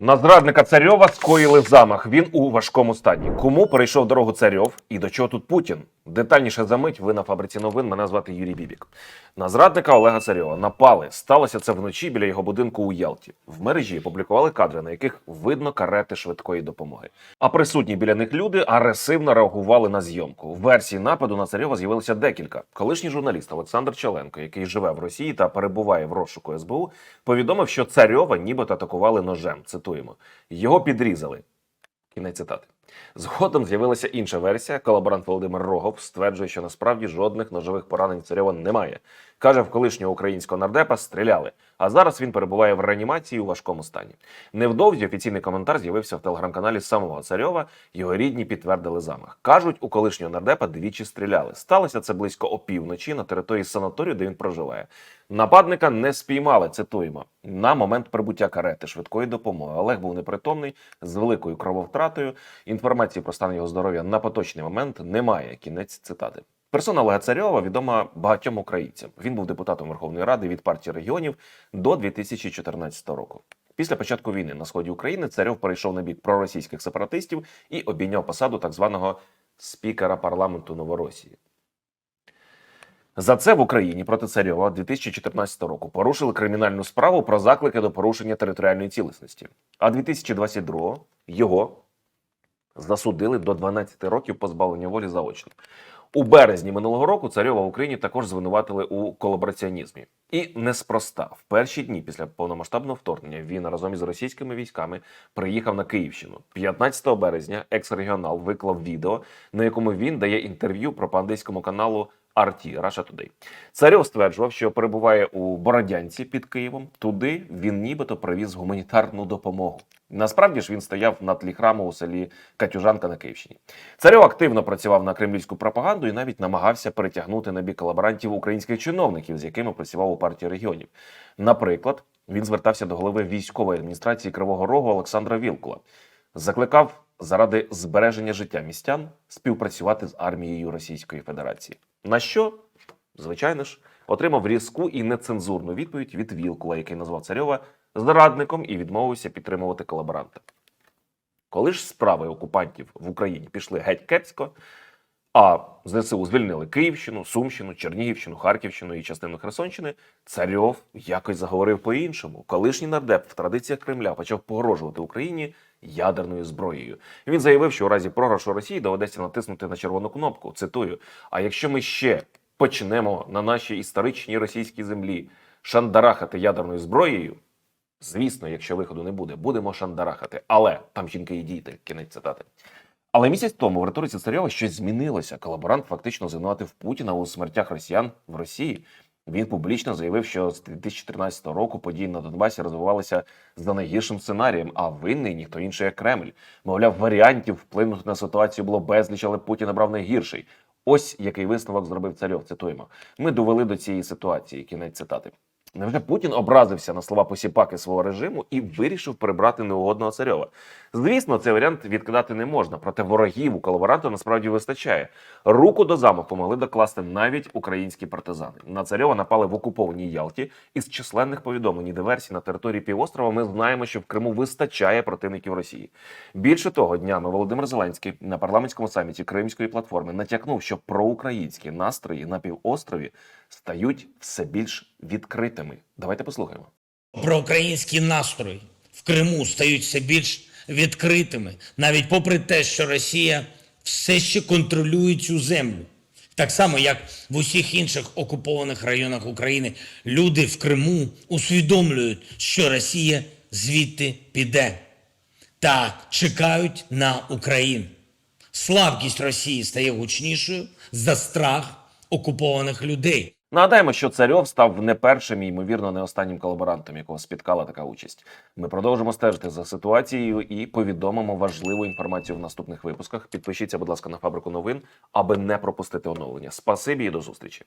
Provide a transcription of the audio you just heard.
На зрадника царьова скоїли замах. Він у важкому стані. Кому перейшов дорогу царьов і до чого тут Путін? Детальніше за мить. Ви на фабриці новин. Мене звати Юрій Бібік. На зрадника Олега Царьова напали. Сталося це вночі біля його будинку у Ялті. В мережі опублікували кадри, на яких видно карети швидкої допомоги. А присутні біля них люди агресивно реагували на зйомку. Версій нападу на царьова з'явилося декілька. Колишній журналіст Олександр Челенко, який живе в Росії та перебуває в розшуку СБУ, повідомив, що царьова нібито атакували ножем. Цитуємо: його підрізали. Кінець цитати. Згодом з'явилася інша версія. Колаборант Володимир Рогов стверджує, що насправді жодних ножових поранень царьова немає. Каже, в колишнього українського нардепа стріляли, а зараз він перебуває в реанімації у важкому стані. Невдовзі офіційний коментар з'явився в телеграм-каналі самого Царьова. Його рідні підтвердили замах. Кажуть, у колишнього нардепа двічі стріляли. Сталося це близько опівночі на території санаторію, де він проживає. Нападника не спіймали. Цитуємо на момент прибуття карети швидкої допомоги. Олег був непритомний з великою крововтратою. Інформації про стан його здоров'я на поточний момент немає. Кінець цитати. Персона Олега Царьова відома багатьом українцям. Він був депутатом Верховної Ради від партії регіонів до 2014 року. Після початку війни на сході України Царьов перейшов на бік проросійських сепаратистів і обійняв посаду так званого спікера парламенту Новоросії. За це в Україні проти Царьова 2014 року порушили кримінальну справу про заклики до порушення територіальної цілісності. А 2022 його засудили до 12 років позбавлення волі заочно. У березні минулого року царьова в Україні також звинуватили у колабораціонізмі. І неспроста в перші дні після повномасштабного вторгнення він разом із російськими військами приїхав на Київщину. 15 березня екс-регіонал виклав відео, на якому він дає інтерв'ю пропагандистському каналу RT Russia Today. Царьов стверджував, що перебуває у Бородянці під Києвом. Туди він нібито привіз гуманітарну допомогу. Насправді ж він стояв на тлі храму у селі Катюжанка на Київщині. Царьов активно працював на кремлівську пропаганду і навіть намагався перетягнути на бік колаборантів українських чиновників, з якими працював у партії регіонів. Наприклад, він звертався до голови військової адміністрації Кривого Рогу Олександра Вілкула, закликав заради збереження життя містян співпрацювати з армією Російської Федерації. На що, звичайно ж, отримав різку і нецензурну відповідь від Вілкула, який назвав Царьова зрадником і відмовився підтримувати колаборанта. Коли ж справи окупантів в Україні пішли геть кепсько, а ЗСУ звільнили Київщину, Сумщину, Чернігівщину, Харківщину і частину Херсонщини, Царьов якось заговорив по-іншому. Колишній нардеп в традиціях Кремля почав погрожувати Україні ядерною зброєю. Він заявив, що у разі програшу Росії доведеться натиснути на червону кнопку. Цитую: а якщо ми ще почнемо на нашій історичній російській землі шандарахати ядерною зброєю, звісно, якщо виходу не буде, будемо шандарахати. Але там жінки і діти. Кінець цитати. Але місяць тому в риториці Царьова щось змінилося. Колаборант фактично звинуватив Путіна у смертях росіян в Росії. Він публічно заявив, що з 2014 року події на Донбасі розвивалися за найгіршим сценарієм, а винний ніхто інший як Кремль. Мовляв, варіантів вплинути на ситуацію було безліч, але Путін обрав найгірший. Ось який висновок зробив царьов. Цитуємо: ми довели до цієї ситуації. Кінець цитати. Невже Путін образився на слова посіпаки свого режиму і вирішив прибрати неугодного царьова? Звісно, цей варіант відкидати не можна, проте ворогів у колаборанта насправді вистачає. Руку до замаху могли докласти навіть українські партизани. На царьова напали в окупованій Ялті. Із численних повідомлень і диверсій на території півострова ми знаємо, що в Криму вистачає противників Росії. Більше того, днями Володимир Зеленський на парламентському саміті Кримської платформи натякнув, що проукраїнські настрої на півострові стають все більш відкритими. Давайте послухаємо. Проукраїнські настрої в Криму стають все більш відкритими, навіть попри те, що Росія все ще контролює цю землю. Так само, як в усіх інших окупованих районах України, люди в Криму усвідомлюють, що Росія звідти піде та чекають на Україну. Слабкість Росії стає гучнішою за страх окупованих людей. Нагадаємо, що царьов став не першим і ймовірно не останнім колаборантом, якого спіткала така участь. Ми продовжимо стежити за ситуацією і повідомимо важливу інформацію в наступних випусках. Підпишіться, будь ласка, на фабрику новин, аби не пропустити оновлення. Спасибі і до зустрічі.